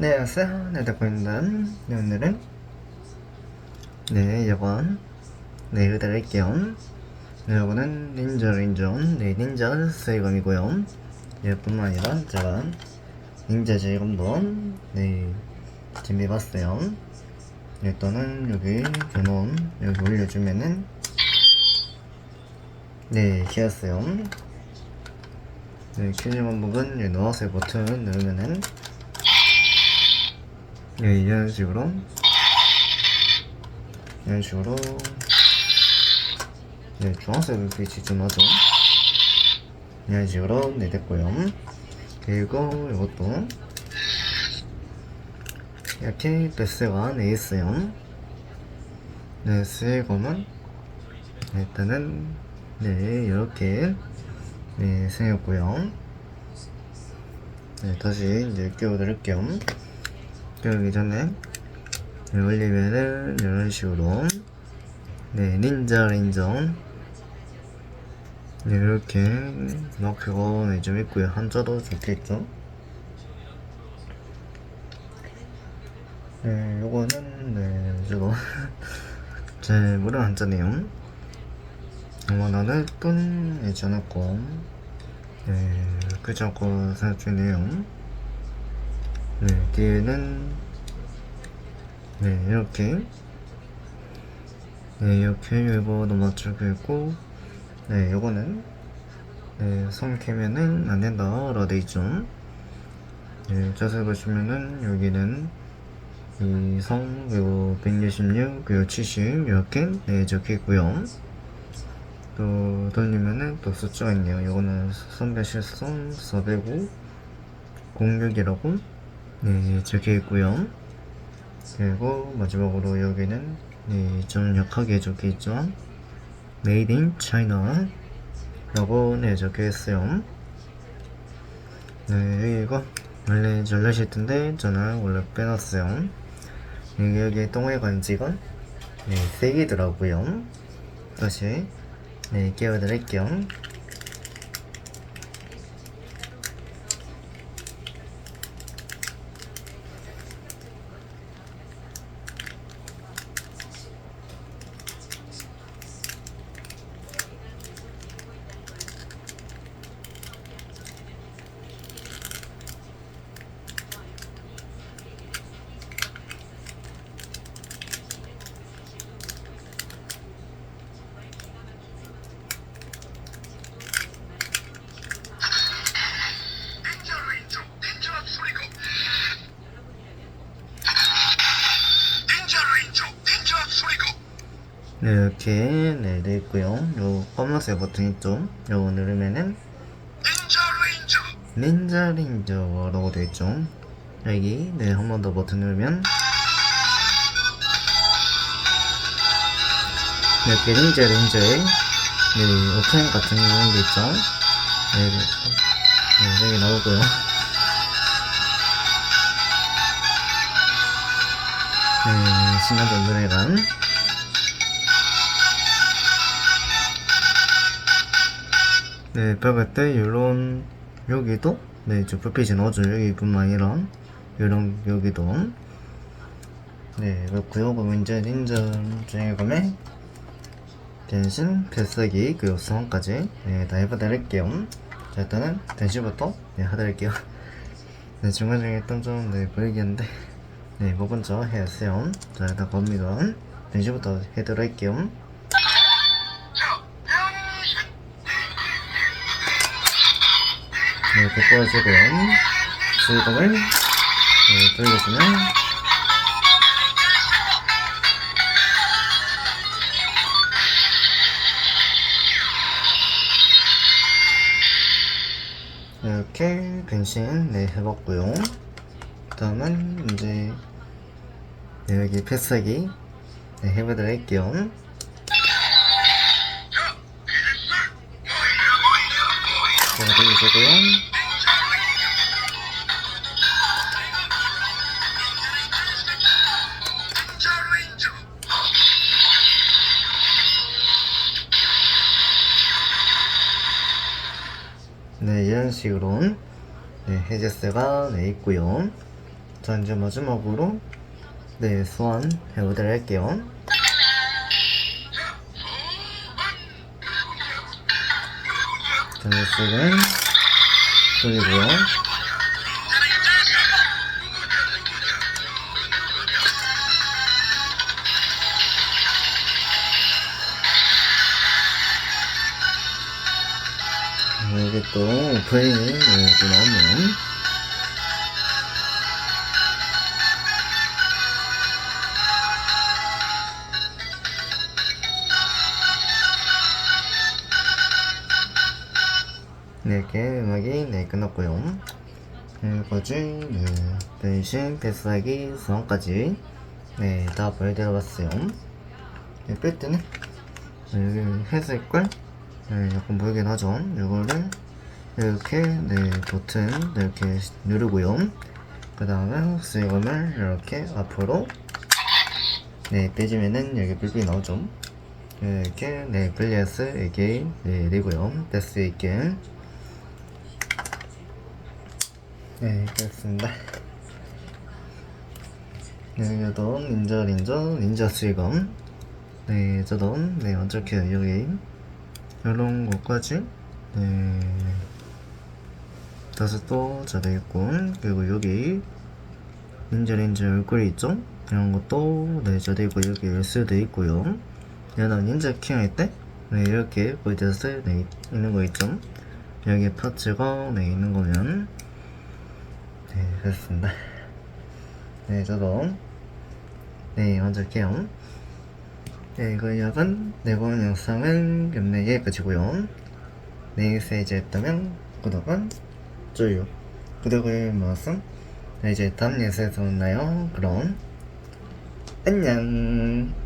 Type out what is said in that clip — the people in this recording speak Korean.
네, 안녕하세요. 네, 대표입니다. 네, 오늘은 네, 이번 네, 해드릴게요. 네, 이거는 닌자 닌전, 네, 닌자 세이검이고요. 네, 뿐만 아니라 제가 닌자 제이검도 네, 준비해봤어요. 일단은 여기 견원 여기 올려주면은 네, 키웠어요. 네, 큐닝 반복은 네, 넣어서 버튼 누르면은 네, 이런 식으로. 이런 식으로. 네, 주황색 빛이 좀 나죠. 이런 식으로 네, 됐고요. 그리고 이것도 이렇게 베스가 네, 있어요. 네, 스이검은 일단은 네, 이렇게 네, 생겼고요. 네, 다시 이제 끼워드릴게요 그러기 전에 네, 올리면은 이런 식으로. 네 닌자 린전. 네 이렇게 마크가 네, 좀 있고요. 한자도 좋겠죠? 네 요거는 네 저도 제 무료 한자네요. 나는 돈 있지 않았고. 네 않고 생각 중이 네, 뒤에는 네, 이렇게. 네, 이렇게 일본어 맞추고 있고 네, 요거는 네, 성 캐면은 안 된다. 라고 돼 있죠 네, 자세히 보시면은 여기는 이 성, 그리고 166, 그리고 70 이렇게 네, 적혀 있고요. 또 돌리면은 또 숫자가 있네요. 요거는 선배실성 405 06이라고 네, 적혀 있고요. 그리고 마지막으로 여기는 네, 좀 약하게 적혀 있죠. Made in China 라고 네, 적혀 있어요. 네, 여기가 원래 전라실 텐데 저는 원래 빼놨어요. 여기, 여기 똥의 간지가 네, 세 개더라고요. 다시 네, 끼워드릴게요. 닌자 레인저 닌자 소리고 닌자 레인저 닌자 소리고 네, 이렇게 네, 돼 있고요. 요 검은색 버튼 있죠? 요거 누르면은 닌자 레인저 닌자 린저라고 돼 있죠. 여기 네, 한 번 더 버튼 누르면 이렇게 닌자 린저에 네, 오펜 같은 게 있죠. 네, 네, 여기 나오고요. 네, 신나던 노래가 네, 벽을 때 이런 여기도 네, 저 불빛이 넣어줘요. 여기뿐만 아니라 이런 여기도 네, 그렇고요. 그럼 이제 닌자 중에 가면 변신, 필살기, 그리고 수원까지 네, 다 해봐드릴게요. 자, 일단은 변신부터 네, 하드릴게요. 네, 중간중에 일단 좀 네, 보이겠는데 네, 뭐 먼저 해야세요. 자, 일단 갑니다. 변신부터 해드릴게요. 이렇게 꼬아주고요. 네, 돌려주면 이렇게 변신 네, 해봤고요. 다음은 이제 네, 여기 패스하기 네, 해보도록 할게요. 자, 돌려주고요. 닌자 레인저 네, 이런 식으로 네, 해제스가 네, 있고요. 자 이제 마지막으로 네 소환 해보도록 할게요 자 녀석은 돌리고요. 네, 여기 또 오프닝이 네, 또 나오면 네, 이렇게 음악이 네, 끝났고요. 네, 여기까지 네, 변신, 패스하기, 소환까지 네, 다 보여드려봤어요. 네, 뺄 때는 네, 여기 회색깔 네, 약간 보이긴 하죠. 이거를 이렇게 네, 버튼 네, 이렇게 누르고요. 그 다음에 스윙을 이렇게 앞으로 네, 빼주면은 여기 불빛이 나오죠. 네, 이렇게 네, 플레이어스 이게 네, 되고요. 패스 있게 네, 그렇습니다. 네, 여도 닌자 닌자 닌자 수익검 네, 저도 네, 어떻게 여기 이런 것까지 네 다섯 또 잡아 있고 그리고 여기 닌자 닌자 얼굴이 있죠? 이런 것도 네, 있고 여기 열쇠도 있고요. 얘는 닌자 킹할 때 네, 이렇게 보이듯이 네, 있는 거 있죠? 여기 파츠가 네, 있는 거면 네, 그렇습니다. 네, 저도 네, 먼저 할게요. 네, 이거 약간 내본 영상은 끝내 여기까지고요. 네, 이제 했다면 구독은 좋아요. 구독을 눌러서 네, 이제 다음 영상에서 만나요. 그럼 안녕.